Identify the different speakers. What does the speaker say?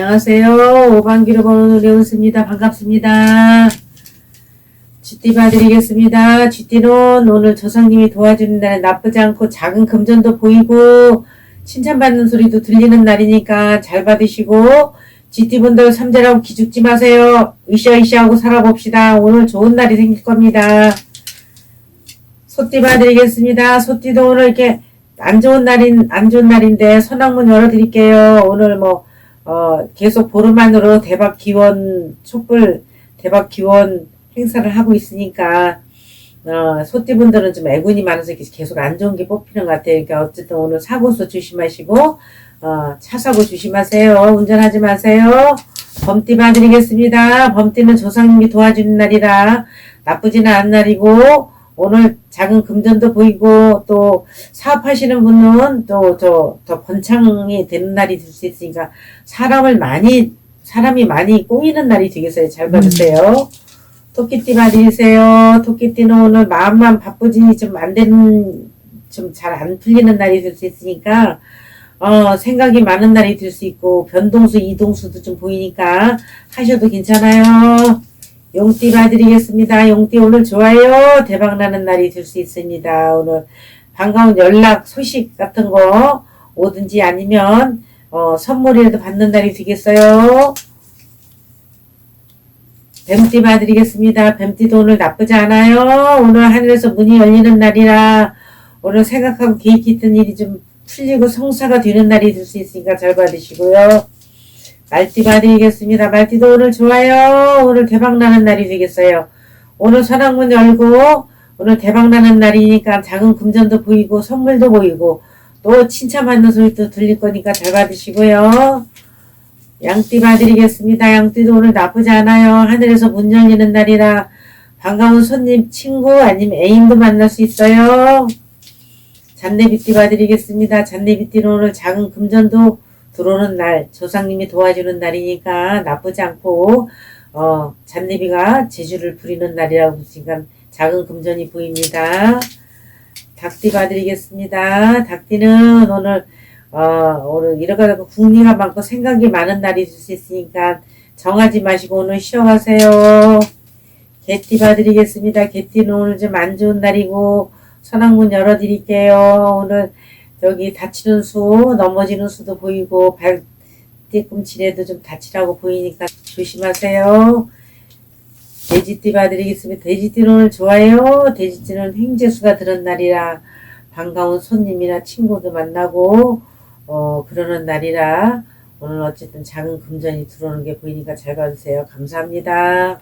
Speaker 1: 안녕하세요. 오방기로 보는 레온스입니다. 반갑습니다. 쥐띠 봐드리겠습니다. 쥐띠는 오늘 조상님이 도와주는 날에 나쁘지 않고 작은 금전도 보이고 칭찬받는 소리도 들리는 날이니까 잘 받으시고 쥐띠 본다고 삼재라고 기죽지 마세요. 으쌰으쌰하고 살아봅시다. 오늘 좋은 날이 생길 겁니다. 소띠 봐드리겠습니다. 소띠도 오늘 이렇게 안 좋은 날인 안 좋은 날인데 선악문 열어드릴게요. 오늘 뭐 어, 계속 보름 안으로 대박 기원 촛불 대박 기원 행사를 하고 있으니까 어, 소띠분들은 좀 애군이 많아서 계속 안 좋은 게 뽑히는 것 같아요. 그러니까 어쨌든 오늘 사고수 조심하시고 어, 차 사고 조심하세요. 운전하지 마세요. 범띠 봐드리겠습니다. 범띠는 조상님이 도와주는 날이라 나쁘지는 않은 날이고 오늘 작은 금전도 보이고 또 사업하시는 분은 또 저 더 번창이 되는 날이 될 수 있으니까 사람을 많이 사람이 많이 꼬이는 날이 되겠어요. 잘 받으세요. 토끼띠 맞으세요. 토끼띠는 오늘 마음만 바쁘지 좀 안 되는 좀 잘 안 풀리는 날이 될 수 있으니까 어 생각이 많은 날이 될 수 있고 변동수 이동수도 좀 보이니까 하셔도 괜찮아요. 용띠 봐드리겠습니다. 용띠 오늘 좋아요. 대박나는 날이 될 수 있습니다. 오늘 반가운 연락, 소식 같은 거 오든지 아니면 어, 선물이라도 받는 날이 되겠어요. 뱀띠 봐드리겠습니다. 뱀띠도 오늘 나쁘지 않아요. 오늘 하늘에서 문이 열리는 날이라 오늘 생각하고 계획했던 일이 좀 풀리고 성사가 되는 날이 될 수 있으니까 잘 받으시고요. 말띠 봐드리겠습니다. 말띠도 오늘 좋아요. 오늘 대박나는 날이 되겠어요. 오늘 선악문 열고 오늘 대박나는 날이니까 작은 금전도 보이고 선물도 보이고 또 칭찬받는 소리도 들릴 거니까 잘 받으시고요. 양띠 봐드리겠습니다. 양띠도 오늘 나쁘지 않아요. 하늘에서 문 열리는 날이라 반가운 손님, 친구 아니면 애인도 만날 수 있어요. 잔내비띠 봐드리겠습니다. 잔내비띠는 오늘 작은 금전도 들어오는 날, 조상님이 도와주는 날이니까 나쁘지 않고, 어, 잔내비가 제주를 부리는 날이라고 보시니까 작은 금전이 보입니다. 닭띠 봐드리겠습니다. 닭띠는 오늘, 어, 오늘 이러다가 궁리가 많고 생각이 많은 날이 될 수 있으니까 정하지 마시고 오늘 쉬어가세요. 개띠 봐드리겠습니다. 개띠는 오늘 좀 안 좋은 날이고, 선악문 열어드릴게요. 오늘 여기 다치는 수, 넘어지는 수도 보이고 발 뒤꿈치에도 좀 다치라고 보이니까 조심하세요. 돼지띠 봐드리겠습니다. 돼지띠는 좋아요. 돼지띠는 횡재수가 들은 날이라 반가운 손님이나 친구도 만나고 어 그러는 날이라 오늘 어쨌든 작은 금전이 들어오는 게 보이니까 잘 봐주세요. 감사합니다.